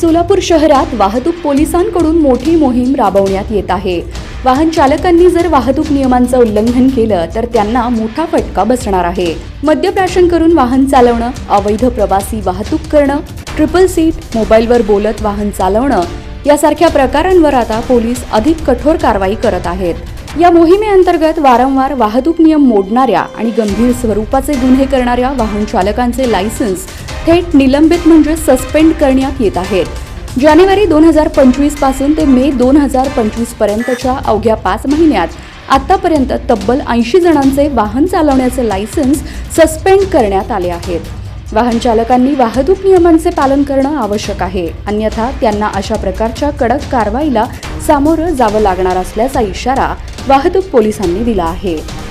सोलापूर शहरात वाहतूक पोलिसांकडून मोठी मोहीम राबवण्यात येत आहे. वाहन चालकांनी जर वाहतूक नियमांचं उल्लंघन केलं तर त्यांना मोठा फटका बसणार आहे. मद्यप्राशन करून वाहन चालवणं अवैध प्रवासी वाहतूक करणं ट्रिपल सीट मोबाईलवर बोलत वाहन चालवणं यासारख्या प्रकारांवर आता पोलीस अधिक कठोर कारवाई करत आहेत. या मोहिमेअंतर्गत वारंवार वाहतूक नियम मोडणाऱ्या आणि गंभीर स्वरूपाचे गुन्हे करणाऱ्या वाहन चालकांचे लायसन्स थेट निलंबित म्हणजे सस्पेंड करण्यात येत आहेत. जानेवारी दोन हजार पंचवीसपासून ते मे दोन हजार पंचवीस पर्यंतच्या अवघ्या पाच महिन्यात आतापर्यंत तब्बल ऐंशी जणांचे वाहन चालवण्याचे लायसन्स सस्पेंड करण्यात आले आहेत. वाहन चालकांनी वाहतूक नियमांचे पालन करणं आवश्यक आहे. अन्यथा त्यांना अशा प्रकारच्या कडक कारवाईला सामोरं जावं लागणार असल्याचा इशारा वाहतूक पोलिसांनी दिला आहे.